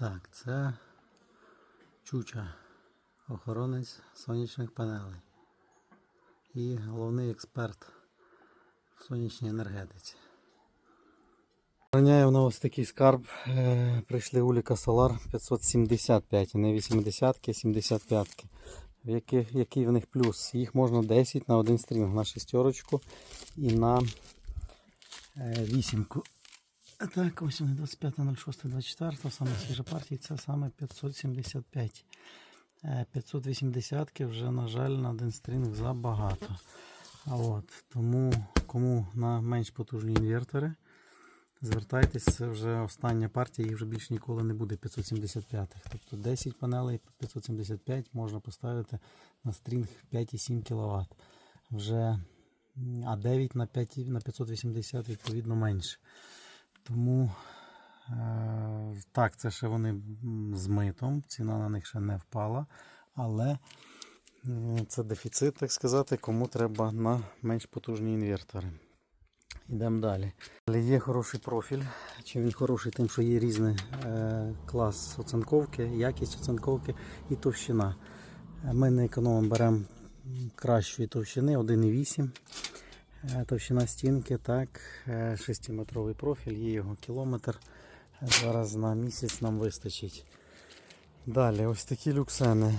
Так, це Чуча, охоронець сонячних панелей і головний експерт в сонячній енергетиці. Охороняє на ось такий скарб. Е, Прийшли Уліка Solar 575, не 80 а 75. В яких, який в них плюс? Їх можна 10 на один стрінг, на шестерочку і на е, вісімку. Так, ось вони 25.06.24, саме свіжа партія, це саме 575. Е, 580 вже, на жаль, на один стрінг забагато. А от, тому кому на менш потужні інвертори, звертайтесь, це вже остання партія, їх вже більше ніколи не буде 575. Тобто 10 панелей по 575 можна поставити на стрінг 5,7 кВт. Вже, а 9 на 5, на 580 відповідно менше. Тому е, так, це ще вони з митом, ціна на них ще не впала, але це дефіцит, так сказати, кому треба на менш потужні інвертори. Йдемо далі. Далі Є хороший профіль. Чим він хороший, тим, що є різний е, клас оцинковки, якість оцинковки і товщина. Ми не економимо беремо кращої товщини 1,8. Е, Товщина стінки, так, 6-метровий профіль, є його кілометр. Е, Зараз на місяць нам вистачить. Далі, ось такі люксени.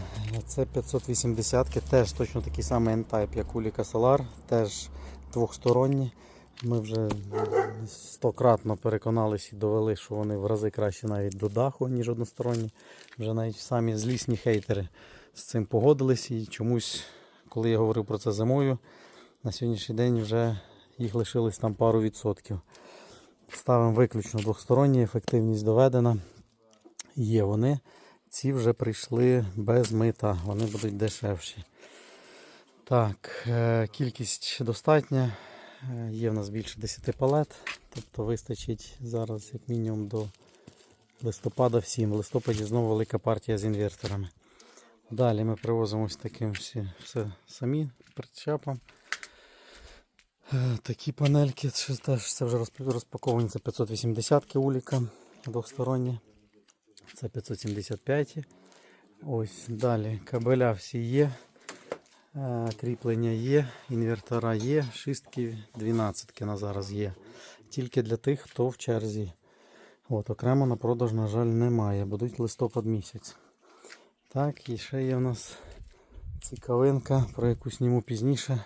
Це 580-ки, теж точно такий самий N-Type, як у Ліка Solar, теж двохсторонні. Ми вже стократно переконалися і довели, що вони в рази краще навіть до даху, ніж односторонні. Вже навіть самі злісні хейтери з цим погодились і чомусь, коли я говорив про це зимою, на сьогоднішній день вже їх лишилось там пару відсотків. Ставимо виключно двохсторонні, ефективність доведена. Є вони. Ці вже прийшли без мита, вони будуть дешевші. Так, е, кількість достатня. Е, Є в нас більше 10 палет, тобто вистачить зараз як мінімум до листопада всім. В листопаді знову велика партія з інверторами. Далі ми привозимо ось таким все самі причепом. Такі панельки, це вже розпаковані, це 580 уліка двосторонні. Це 575. Ось далі кабеля всі є. Е, Кріплення є, інвертора є, шістки, 12 на зараз є. Тільки для тих, хто в черзі. От, окремо на продаж, на жаль, немає. Будуть листопад місяць. Так, і ще є у нас цікавинка, про яку сніму пізніше.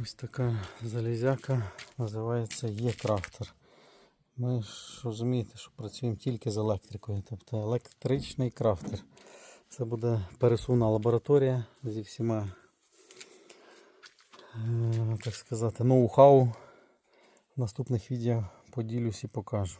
Ось така залізяка називається Є-крафтер. Ми ж розумієте, що працюємо тільки з електрикою, тобто електричний крафтер. Це буде пересувна лабораторія зі всіма, е, так сказати, ноу-хау. В наступних відео поділюсь і покажу.